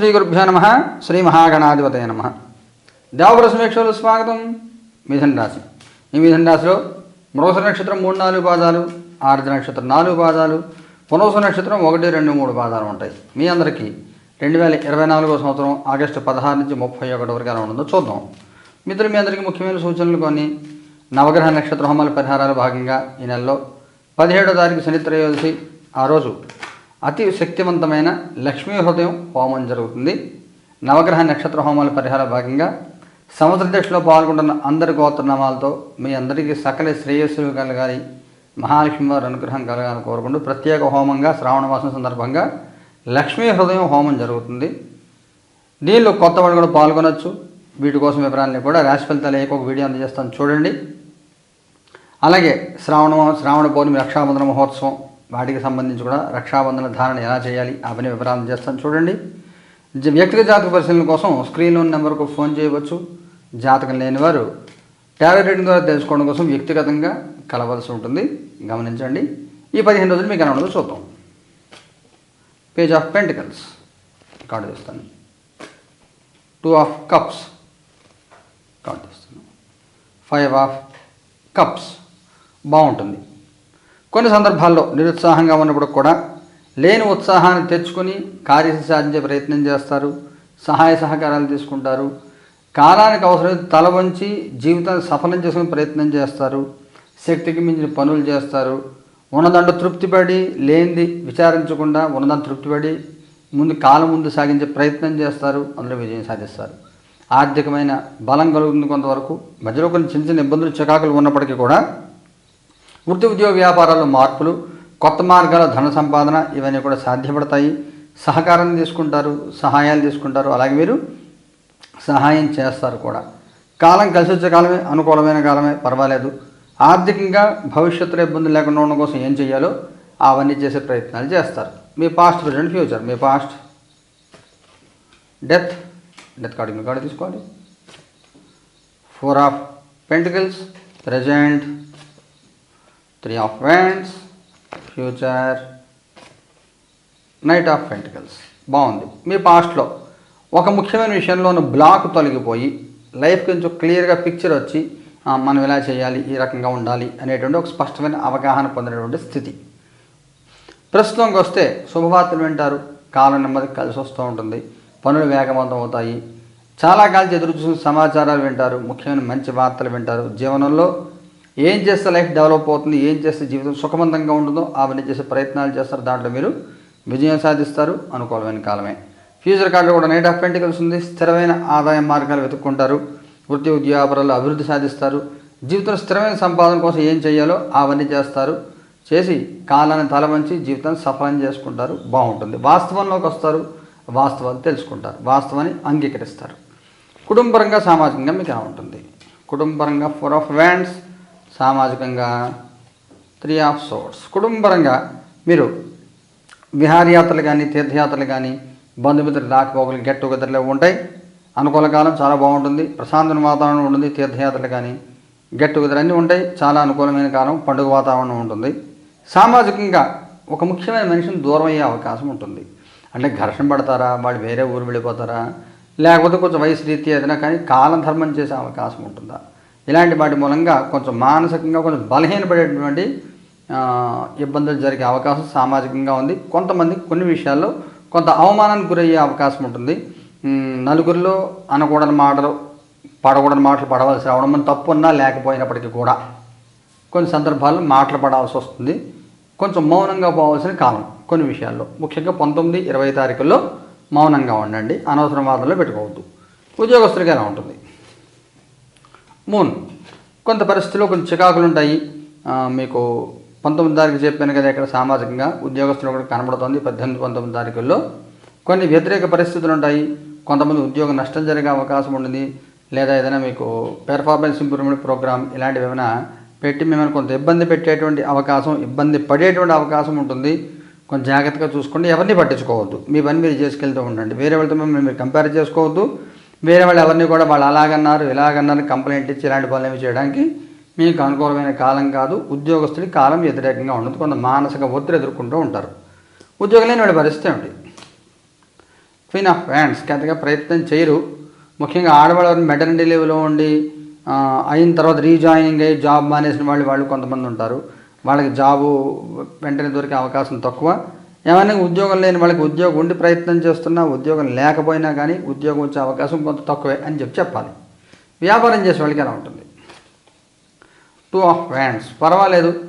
శ్రీ గురుభ్యో నమ శ్రీ మహాగణాధిపతయ నమ. దేవపుర సమీక్షలు స్వాగతం. మిథున రాశి. ఈ మిథున రాశిలో మృగస నక్షత్రం మూడు నాలుగు పాదాలు ఆర్ద్ర నక్షత్రం నాలుగు పాదాలు పునవస నక్షత్రం ఒకటి రెండు మూడు పాదాలు ఉంటాయి. మీ అందరికీ రెండు వేల ఇరవై నాలుగో సంవత్సరం ఆగస్టు పదహారు నుంచి ముప్పై ఒకటి వరకు ఎలా ఉంటుందో చూద్దాం. మిత్రులు మీ అందరికీ ముఖ్యమైన సూచనలు కొన్ని. నవగ్రహ నక్షత్ర హోమాల పరిహారాల భాగంగా ఈ నెలలో పదిహేడో తారీఖు శని త్రయోదశి ఆ రోజు అతి శక్తివంతమైన లక్ష్మీ హృదయం హోమం జరుగుతుంది. నవగ్రహ నక్షత్ర హోమాల పరిహార భాగంగా సముద్ర దశలో పాల్గొంటున్న అందరి గోత్రనామాలతో మీ అందరికీ సకల శ్రేయస్సులు కలగాలి. మహాలక్ష్మి వారి అనుగ్రహం కలగాలని కోరుకుంటూ ప్రత్యేక హోమంగా శ్రావణ మాసం సందర్భంగా లక్ష్మీ హృదయం హోమం జరుగుతుంది. దీనిలో కొత్త వాళ్ళు కూడా పాల్గొనొచ్చు. వీటి కోసం వివరాలని కూడా రాశి ఫలితాలు ఏ ఒక వీడియో అందజేస్తాను చూడండి. అలాగే శ్రావణ శ్రావణ పౌర్ణమి రక్షాబంధన మహోత్సవం వాటికి సంబంధించి కూడా రక్షాబంధన ధారణ ఎలా చేయాలి అవన్నీ వివరాలు చేస్తాను. చూడండి. జ- వ్యక్తిగత జాతక పరిశీలన కోసం స్క్రీన్లో ఉన్న నెంబర్కు ఫోన్ చేయవచ్చు. జాతకం లేని వారు టారో రీడింగ్ ద్వారా తెలుసుకోవడం కోసం వ్యక్తిగతంగా కలవలసి ఉంటుంది. గమనించండి. ఈ పదిహేను రోజులు మీకు ఎలా చూద్దాం. పేజ్ ఆఫ్ పెంటికల్స్ కార్డు చేస్తాను టూ ఆఫ్ కప్స్ కార్డు చేస్తాను ఫైవ్ ఆఫ్ కప్స్ బాగుంటుంది. కొన్ని సందర్భాల్లో నిరుత్సాహంగా ఉన్నప్పుడు కూడా లేని ఉత్సాహాన్ని తెచ్చుకొని కార్యసిద్ధి సాధించే ప్రయత్నం చేస్తారు. సహాయ సహకారాలు తీసుకుంటారు. కాలానికి అవసరం తల వంచి జీవితాన్ని సఫలం చేసుకునే ప్రయత్నం చేస్తారు. శక్తికి మించిన పనులు చేస్తారు. ఉన్నదంట తృప్తిపడి లేనిది విచారించకుండా ఉన్నదాన్ని తృప్తిపడి ముందు కాలం ముందు సాగించే ప్రయత్నం చేస్తారు. అందులో విజయం సాధిస్తారు. ఆర్థికమైన బలం కలుగుతుంది కొంతవరకు. మధ్యలో కొన్ని చిన్న చిన్న ఇబ్బందులు చికాకులు ఉన్నప్పటికీ కూడా వృత్తి ఉద్యోగ వ్యాపారాల్లో మార్పులు కొత్త మార్గాల ధన సంపాదన ఇవన్నీ కూడా సాధ్యపడతాయి. సహకారం తీసుకుంటారు సహాయాలు తీసుకుంటారు. అలాగే మీరు సహాయం చేస్తారు కూడా. కాలం కలిసి వచ్చే కాలమే అనుకూలమైన కాలమే పర్వాలేదు. ఆర్థికంగా భవిష్యత్తులో ఇబ్బందులు లేకుండా ఉండడం కోసం ఏం చేయాలో అవన్నీ చేసే ప్రయత్నాలు చేస్తారు. మీ పాస్ట్ ప్రజెంట్ ఫ్యూచర్. మీ పాస్ట్. డెత్. డెత్ కార్డు మీ కార్డు తీసుకోవాలి. Four of pentacles present. Three of wands future knight of pentacles బాగుంది. మీ పాస్ట్లో ఒక ముఖ్యమైన విషయంలోనూ బ్లాక్ తొలగిపోయి లైఫ్ కొంచెం క్లియర్గా పిక్చర్ వచ్చి మనం ఇలా చేయాలి ఈ రకంగా ఉండాలి అనేటువంటి ఒక స్పష్టమైన అవగాహన పొందినటువంటి స్థితి. ప్రస్తుతంకి వస్తే శుభవార్తలు వింటారు. కాలం నెమ్మది కలిసి వస్తూ ఉంటుంది. పనులు వేగవంతం అవుతాయి. చాలా కాలం ఎదురు చూసిన సమాచారాలు వింటారు. ముఖ్యమైన మంచి వార్తలు వింటారు. జీవనంలో ఏం చేస్తే లైఫ్ డెవలప్ అవుతుంది ఏం చేస్తే జీవితం సుఖవంతంగా ఉంటుందో అవన్నీ చేసే ప్రయత్నాలు చేస్తారు. దాంట్లో మీరు విజయం సాధిస్తారు అనుకూలమైన కాలమే. ఫ్యూచర్ కార్డులో కూడా నైట్ ఆఫ్ పెంటికల్స్ ఉంది. స్థిరమైన ఆదాయ మార్గాలు వెతుక్కుంటారు. వృత్తి ఉద్యోగాపరాలు అభివృద్ధి సాధిస్తారు. జీవితంలో స్థిరమైన సంపాదన కోసం ఏం చేయాలో అవన్నీ చేస్తారు. చేసి కాలాన్ని తలవంచి జీవితాన్ని సఫలం చేసుకుంటారు. బాగుంటుంది. వాస్తవంలోకి వస్తారు. వాస్తవాలు తెలుసుకుంటారు. వాస్తవాన్ని అంగీకరిస్తారు. కుటుంబపరంగా సామాజికంగా మీకు ఎలా ఉంటుంది? కుటుంబపరంగా ఫోర్ ఆఫ్ వ్యాండ్స్ సామాజికంగా త్రీ ఆఫ్ సోర్స్ కుటుంబరంగా మీరు విహారయాత్రలు కానీ తీర్థయాత్రలు కానీ బంధుమిత్రులు రాకపోకలు గెట్ టుగెదర్లు ఉంటాయి. అనుకూల కాలం చాలా బాగుంటుంది. ప్రశాంతమైన వాతావరణం ఉంటుంది. తీర్థయాత్రలు కానీ గెట్ టుగెదర్ అన్నీ ఉంటాయి. చాలా అనుకూలమైన కాలం పండుగ వాతావరణం ఉంటుంది. సామాజికంగా ఒక ముఖ్యమైన మనిషిని దూరం అయ్యే అవకాశం ఉంటుంది. అంటే ఘర్షణ పడతారా? వాళ్ళు వేరే ఊరు వెళ్ళిపోతారా? లేకపోతే కొంచెం వయసు రీత్యా ఏదైనా కానీ కాలం ధర్మం చేసే అవకాశం ఉంటుందా? ఇలాంటి వాటి మూలంగా కొంచెం మానసికంగా కొంచెం బలహీనపడేటటువంటి ఇబ్బందులు జరిగే అవకాశం సామాజికంగా ఉంది. కొంతమంది కొన్ని విషయాల్లో కొంత అవమానానికి గురయ్యే అవకాశం ఉంటుంది. నలుగురిలో అనకూడని మాటలు పడకూడని మాటలు పడవలసి రావడం మన తప్పు ఉన్నా లేకపోయినప్పటికీ కూడా కొన్ని సందర్భాల్లో మాటలు పడాల్సి వస్తుంది. కొంచెం మౌనంగా పోవాల్సిన కాలం కొన్ని విషయాల్లో. ముఖ్యంగా పంతొమ్మిది ఇరవై తారీఖుల్లో మౌనంగా ఉండండి. అనవసరం వాదనలో పెట్టుకోవద్దు. ఉద్యోగస్తులకి ఎలా ఉంటుంది? మూన్ కొంత పరిస్థితుల్లో కొంచెం చికాకులు ఉంటాయి. మీకు పంతొమ్మిది తారీఖు చెప్పాను కదా ఇక్కడ సామాజికంగా ఉద్యోగస్తులు కూడా కనబడుతోంది పద్దెనిమిది పంతొమ్మిది తారీఖుల్లో. కొన్ని వ్యతిరేక పరిస్థితులు ఉంటాయి. కొంతమంది ఉద్యోగ నష్టం జరిగే అవకాశం ఉంటుంది. లేదా ఏదైనా మీకు పెర్ఫార్మెన్స్ ఇంప్రూవ్మెంట్ ప్రోగ్రామ్ ఇలాంటివి ఏమైనా పెట్టి మిమ్మల్ని కొంత ఇబ్బంది పెట్టేటువంటి అవకాశం ఇబ్బంది పడేటువంటి అవకాశం ఉంటుంది. కొంచెం జాగ్రత్తగా చూసుకోండి ఎవరిని పట్టించుకోవద్దు. మీ పని మీరు చేసుకెళ్తూ ఉండండి. వేరే వాళ్ళతో మిమ్మల్ని మీరు కంపేర్ చేసుకోవద్దు. వేరే వాళ్ళు ఎవరిని కూడా వాళ్ళు అలాగన్నారు ఇలాగన్నారు కంప్లైంట్ ఇచ్చి ఇలాంటి పనులు ఏమి చేయడానికి మీకు అనుకూలమైన కాలం కాదు. ఉద్యోగస్తుడి కాలం వ్యతిరేకంగా ఉండదు. కొంత మానసిక ఒత్తిడి ఎదుర్కొంటూ ఉంటారు. ఉద్యోగం లేని వాడి పరిస్థితి ఏమిటి? క్వీన్ ఆఫ్ హ్యాండ్స్ పెద్దగా ప్రయత్నం చేయరు. ముఖ్యంగా ఆడవాళ్ళని మెటర్నిటీ లీవ్లో ఉండి అయిన తర్వాత రీజాయినింగ్ అయ్యి జాబ్ మానేసిన వాళ్ళు వాళ్ళు కొంతమంది ఉంటారు. వాళ్ళకి జాబు వెంటనే దొరికే అవకాశం తక్కువ. ఏమైనా ఉద్యోగం లేని వాళ్ళకి ఉద్యోగం ఉండి ప్రయత్నం చేస్తున్నా ఉద్యోగం లేకపోయినా కానీ ఉద్యోగం వచ్చే అవకాశం కొంత తక్కువే అని చెప్పి చెప్పాలి. వ్యాపారం చేసే వాళ్ళకి ఎలా ఉంటుంది? టూ ఆఫ్ హ్యాండ్స్ పర్వాలేదు.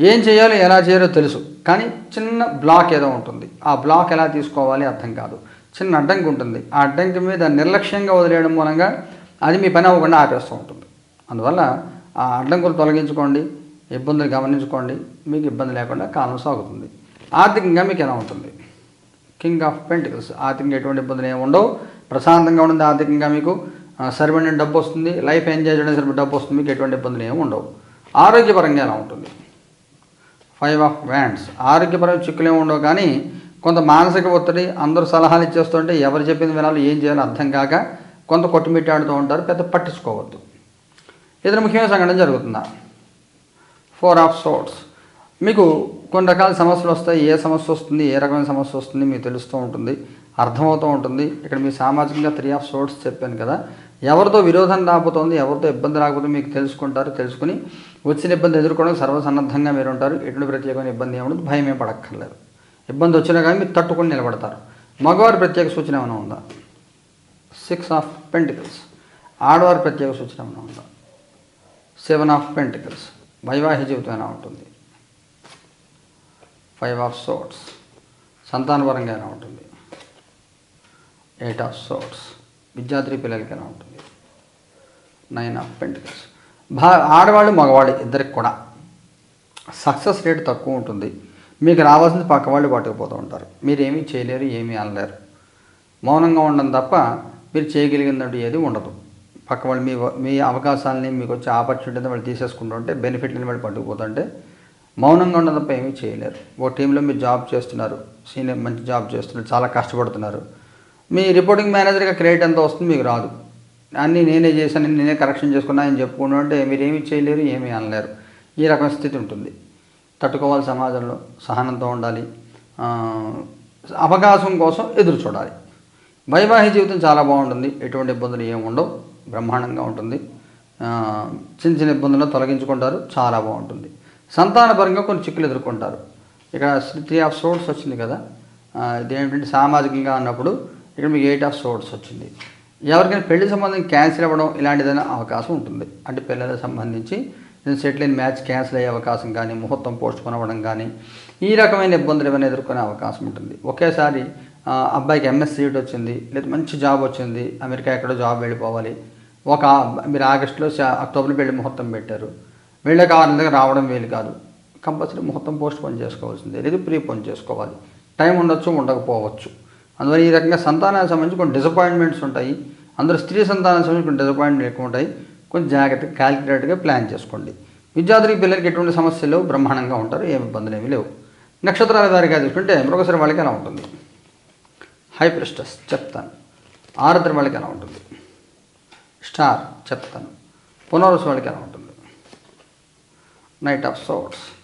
ఏం చేయాలో ఎలా చేయాలో తెలుసు. కానీ చిన్న బ్లాక్ ఏదో ఉంటుంది. ఆ బ్లాక్ ఎలా తీసుకోవాలి అర్థం కాదు. చిన్న అడ్డంకి ఉంటుంది. ఆ అడ్డంకి మీద నిర్లక్ష్యంగా వదిలేయడం మూలంగా అది మీ పని అవ్వకుండా ఆపేస్తూ ఉంటుంది. అందువల్ల ఆ అడ్డంకులు తొలగించుకోండి. ఇబ్బందులు గమనించుకోండి. మీకు ఇబ్బంది లేకుండా కాలం సాగుతుంది. ఆర్థికంగా మీకు ఎలా ఉంటుంది? కింగ్ ఆఫ్ పెంటికల్స్ ఆర్థికంగా ఎటువంటి ఇబ్బందులు ఏమి ఉండవు. ప్రశాంతంగా ఉంటుంది ఆర్థికంగా మీకు. సరిపడిన డబ్బు వస్తుంది. లైఫ్ ఎంజాయ్ చేయడానికి సరిపడిన డబ్బు వస్తుంది. మీకు ఎటువంటి ఇబ్బందులు ఏమి ఉండవు. ఆరోగ్యపరంగా ఎలా ఉంటుంది? ఫైవ్ ఆఫ్ వ్యాండ్స్ ఆరోగ్యపరమైన చిక్కులు ఏమి ఉండవు కానీ కొంత మానసిక ఒత్తిడి అందరూ సలహాలు ఇచ్చేస్తుంటే ఎవరు చెప్పింది వినాలో ఏం చేయాలో అర్థం కాక కొంత కొట్టుమిట్టాడుతూ ఉంటారు పెద్ద పట్టించుకోవద్దు. ఇతర ముఖ్యమైన సంఘటన జరుగుతుందా? ఫోర్ ఆఫ్ సోట్స్ మీకు కొన్ని రకాల సమస్యలు వస్తాయి. ఏ సమస్య వస్తుంది? ఏ రకమైన సమస్య వస్తుంది? మీకు తెలుస్తూ ఉంటుంది. అర్థమవుతూ ఉంటుంది. ఇక్కడ మీ సామాజికంగా త్రీ ఆఫ్ సోర్ట్స్ చెప్పాను కదా. ఎవరితో విరోధం రాబోతోంది? ఎవరితో ఇబ్బంది రాకపోతే మీకు తెలుసుకుంటారు. తెలుసుకుని వచ్చిన ఇబ్బంది ఎదుర్కోవడానికి సర్వసన్నద్ధంగా మీరు ఉంటారు ఎటువంటి ప్రత్యేకమైన ఇబ్బంది ఏముండదు. భయం ఏం పడక్కర్లేదు. ఇబ్బంది వచ్చినా కానీ మీరు తట్టుకొని నిలబడతారు. మగవారి ప్రత్యేక సూచన ఏమైనా ఉందా? సిక్స్ ఆఫ్ పెంటికల్స్ ఆడవారి ప్రత్యేక సూచన ఏమైనా ఉందా? సెవెన్ ఆఫ్ పెంటికల్స్ వైవాహిక జీవితం ఎలా ఉంటుంది? ఫైవ్ ఆఫ్ సోట్స్ సంతానపరంగా ఎలా ఉంటుంది. ఎయిట్ ఆఫ్ సోట్స్ విద్యార్థి పిల్లలకి ఎలా ఉంటుంది. Nine of pentacles. భా ఆడవాళ్ళు మగవాళ్ళు ఇద్దరికి కూడా సక్సెస్ రేట్ తక్కువ ఉంటుంది. మీకు రావాల్సింది పక్క వాళ్ళు పట్టుకుపోతూ ఉంటారు. మీరు ఏమీ చేయలేరు ఏమీ అనలేరు. మౌనంగా ఉండడం తప్ప మీరు చేయగలిగినట్టు ఏది ఉండదు. పక్క వాళ్ళు మీ మీ అవకాశాలని మీకు వచ్చే ఆపర్చునిటీని వాళ్ళు తీసేసుకుంటుంటే బెనిఫిట్లని బెనిఫిట్ని వాళ్ళు పట్టుకుపోతుంటే మౌనంగా ఉండడం తప్ప ఏమీ చేయలేరు. ఓ టీంలో మీరు జాబ్ చేస్తున్నారు. సీనియర్ మంచి జాబ్ చేస్తున్నారు. చాలా కష్టపడుతున్నారు. మీ రిపోర్టింగ్ మేనేజర్గా క్రెడిట్ ఎంత వస్తుంది మీకు రాదు. అన్నీ నేనే చేశాను నేనే కరెక్షన్ చేసుకున్నా అని చెప్పుకుంటూ ఉంటే మీరు ఏమి చేయలేరు ఏమీ అనలేరు. ఈ రకమైన స్థితి ఉంటుంది. తట్టుకోవాలి సమాజంలో సహనంతో ఉండాలి. అవకాశం కోసం ఎదురు చూడాలి. వైవాహిక జీవితం చాలా బాగుంటుంది. ఎటువంటి ఇబ్బందులు ఏమి ఉండవు. బ్రహ్మాండంగా ఉంటుంది. చిన్న చిన్న ఇబ్బందులను తొలగించుకుంటారు. చాలా బాగుంటుంది. సంతానపరంగా కొన్ని చిక్కులు ఎదుర్కొంటారు. ఇక్కడ త్రీ ఆఫ్ సోర్స్ వచ్చింది కదా. ఆ, ఇదేంటంటే సామాజికంగా అన్నప్పుడు ఇక్కడ మీకు ఎయిట్ ఆఫ్ సోర్స్ వచ్చింది. ఎవరికైనా పెళ్ళి సంబంధం క్యాన్సిల్ అవ్వడం ఇలాంటిదైనా అవకాశం ఉంటుంది. అంటే పిల్లలకు సంబంధించి సెటిల్ అయిన మ్యాచ్ క్యాన్సిల్ అయ్యే అవకాశం కానీ ముహూర్తం పోస్ట్ అవ్వడం కానీ ఈ రకమైన ఇబ్బందులు ఏమైనా ఎదుర్కొనే అవకాశం ఉంటుంది. ఒకేసారి అబ్బాయికి ఎంఎస్ సీట్ వచ్చింది లేదా మంచి జాబ్ వచ్చింది అమెరికా ఎక్కడో జాబ్ వెళ్ళిపోవాలి. ఒక మీరు ఆగస్టులో అక్టోబర్ అక్టోబర్లో పెళ్ళి ముహూర్తం పెట్టారు. వీళ్ళకి ఆరు దగ్గర రావడం వీలు కాదు. కంపల్సరీ ముహూర్తం పోస్ట్ పోన్ చేసుకోవాల్సిందే. లేదు ప్రీ పోన్ చేసుకోవాలి. టైం ఉండొచ్చు ఉండకపోవచ్చు. అందువల్ల ఈ రకంగా సంతానానికి సంబంధించి కొన్ని డిసప్పాయింట్మెంట్స్ ఉంటాయి. అందులో స్త్రీ సంతానానికి సంబంధించి కొన్ని డిసప్పాయింట్మెంట్ ఎక్కువ ఉంటాయి. కొంచెం జాగ్రత్తగా క్యాలిక్యులేటర్గా ప్లాన్ చేసుకోండి. విద్యార్థులకి పిల్లలకి ఎటువంటి సమస్యలు బ్రహ్మాండంగా ఉంటారు ఏమి ఇబ్బందులు ఏమీ లేవు. నక్షత్రాల వారిగా చూసుకుంటే మరొకసారి వాళ్ళకి ఎలా ఉంటుంది? హై ప్రెస్టస్ చెప్తాను. ఆరుద్ర వాళ్ళకి ఎలా ఉంటుంది? స్టార్ చెప్తాను. పునరుసు వాళ్ళకి ఎలా ఉంటుంది? నైట్ ఆఫ్ సోట్స్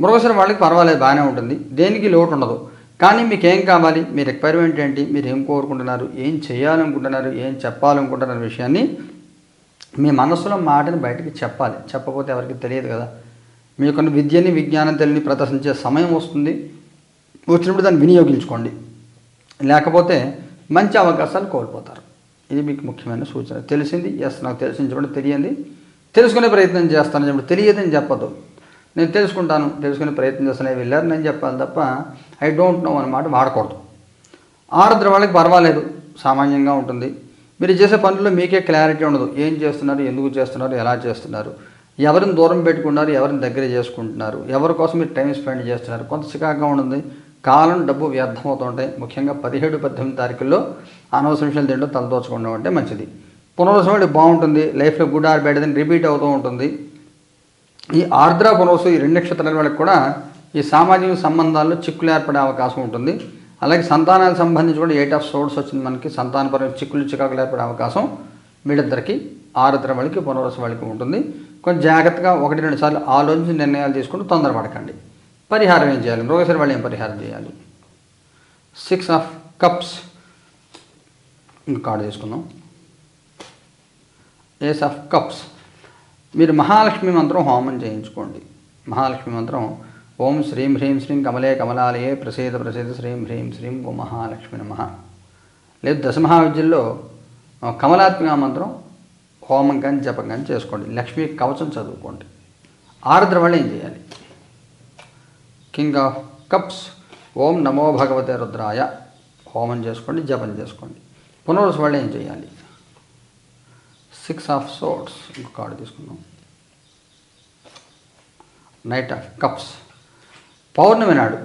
మృగశిర వాళ్ళకి పర్వాలేదు బాగానే ఉంటుంది. దేనికి లోటు ఉండదు. కానీ మీకు ఏం కావాలి? మీ రిక్వైర్మెంట్ ఏంటి? మీరు ఏం కోరుకుంటున్నారు? ఏం చేయాలనుకుంటున్నారు? ఏం చెప్పాలనుకుంటున్నారు విషయాన్ని మీ మనసులో మాటని బయటకు చెప్పాలి. చెప్పకపోతే ఎవరికి తెలియదు కదా. మీకున్న విద్యని విజ్ఞానం తెలియని ప్రదర్శించే సమయం వస్తుంది. వచ్చినప్పుడు దాన్ని వినియోగించుకోండి. లేకపోతే మంచి అవకాశాలు కోల్పోతారు. ఇది మీకు ముఖ్యమైన సూచన. తెలిసింది? ఎస్ నాకు తెలిసింది. చూడండి తెలియంది. తెలుసుకునే ప్రయత్నం చేస్తాను. తెలియదు తెలియదని చెప్పదు. నేను తెలుసుకుంటాను తెలుసుకునే ప్రయత్నం చేస్తాను. వెళ్ళారు నేను చెప్పాలి తప్ప ఐ డోంట్ నో అన్నమాట వాడకూడదు. ఆరుద్ర వాళ్ళకి పర్వాలేదు సామాన్యంగా ఉంటుంది. మీరు చేసే పనుల్లో మీకే క్లారిటీ ఉండదు. ఏం చేస్తున్నారు ఎందుకు చేస్తున్నారు ఎలా చేస్తున్నారు ఎవరిని దూరం పెట్టుకున్నారు ఎవరిని దగ్గర చేసుకుంటున్నారు ఎవరి కోసం మీరు టైం స్పెండ్ చేస్తున్నారు. కొంత చికాకుగా ఉంటుంది. కాలం డబ్బు వ్యర్థమవుతుంటాయి ముఖ్యంగా పదిహేడు పద్దెనిమిది తారీఖుల్లో అనవసర విషయాలు తింటూ తలదోచకుండా ఉంటే మంచిది. పునర్వసం అంటే బాగుంటుంది లైఫ్లో గుడ్ ఆర్ బ్యాడ్ అని రిపీట్ అవుతూ ఉంటుంది. ఈ ఆర్ద్ర పునర్వసం ఈ రెండు నక్షత్రాల వాళ్ళకి కూడా ఈ సామాజిక సంబంధాల్లో చిక్కులు ఏర్పడే అవకాశం ఉంటుంది. అలాగే సంతానానికి సంబంధించి కూడా ఎయిట్ ఆఫ్ సోర్స్ వచ్చింది మనకి సంతానపరమైన చిక్కులు చికాకులు ఏర్పడే అవకాశం వీళ్ళిద్దరికి ఆరుద్ర వాళ్ళకి పునర్వసం వాళ్ళకి ఉంటుంది. కొంచెం జాగ్రత్తగా ఒకటి రెండు సార్లు ఆలోచించి నిర్ణయాలు తీసుకుంటూ తొందరపడకండి. పరిహారం ఏం చేయాలి? మృగశిర వాళ్ళు ఏం పరిహారం చేయాలి? సిక్స్ ఆఫ్ కప్స్ కార్డు తీసుకుందాం. ఏస్ ఆఫ్ కప్స్ మీరు మహాలక్ష్మి మంత్రం హోమం చేయించుకోండి. మహాలక్ష్మి మంత్రం ఓం శ్రీం హ్రీం శ్రీం కమలే కమలాలయే ప్రసేద ప్రసేద శ్రీం హ్రీం శ్రీం ఓ మహాలక్ష్మి నమ. లేదు దశమహావిద్యల్లో కమలాత్మిక మంత్రం హోమం కానీ జపం కానీ చేసుకోండి. లక్ష్మీ కవచం చదువుకోండి. ఆరుద్ర వాళ్ళు ఏం చేయాలి? కింగ్ ఆఫ్ కప్స్ ఓం నమో భగవతే రుద్రాయ. హోమం చేసుకోండి జపం చేసుకోండి. పునరుసు వాళ్ళు ఏం చేయాలి? సిక్స్ ఆఫ్ సోట్స్ ఇంకో కార్డు తీసుకుందాం. Knight of cups. పౌర్ణమి నాడు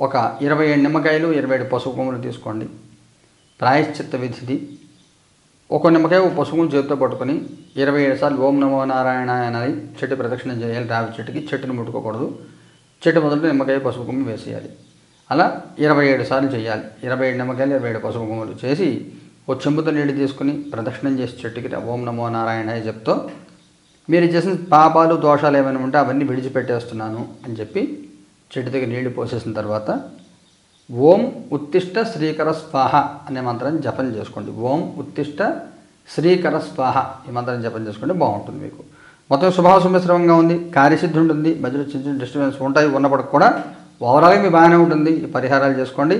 ఒక ఇరవై ఏడు నిమ్మకాయలు ఇరవై ఏడు పసుపు కొమ్ములు తీసుకోండి. ప్రాయశ్చిత్త విధిది. ఒక నిమ్మకాయ ఒక పసుపు చేతితో పట్టుకొని ఇరవై ఏడు సార్లు ఓం నమో నారాయణ అని చెట్టు ప్రదక్షిణ చేయాలి రావి చెట్టుకి చెట్టుని ముట్టుకోకూడదు. చెట్టు మొదలు నిమ్మకాయ పసుపు కొమ్ము వేసేయాలి. అలా ఇరవై ఏడు సార్లు చేయాలి. ఇరవై ఏడు నిమ్మకాయలు ఇరవై ఏడు పసుపు కొమ్ములు చేసి ఓ చెంబుతో నీళ్ళు తీసుకుని ప్రదక్షిణం చేసి చెట్టుకి ఓం నమో నారాయణ చెప్తూ మీరు చేసిన పాపాలు దోషాలు ఏమైనా ఉంటే అవన్నీ విడిచిపెట్టేస్తున్నాను అని చెప్పి చెట్టు దగ్గర నీళ్ళు పోసేసిన తర్వాత ఓం ఉత్తిష్ట శ్రీకర స్వాహ అనే మంత్రాన్ని జపం చేసుకోండి. ఓం ఉత్తిష్ట శ్రీకర స్వాహ ఈ మంత్రాన్ని జపం చేసుకోండి బాగుంటుంది మీకు. మొత్తం శుభాశుభశ్రమంగా ఉంది కార్యసిద్ధి ఉంటుంది మధ్యలో చిన్న చిన్న డిస్టర్బెన్స్ ఉంటాయి ఉన్నప్పటికి కూడా ఓవరాల్గా మీ బాగానే ఉంటుంది. ఈ పరిహారాలు చేసుకోండి.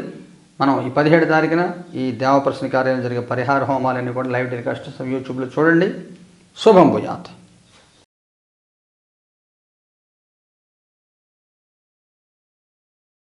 మనం ఈ పదిహేడు తారీఖున ఈ దేవప్రశ్న కార్యాలయం జరిగే పరిహార హోమాలన్నీ కూడా లైవ్ టెలికాస్ట్ యూట్యూబ్లో చూడండి. శుభం భూయాత్.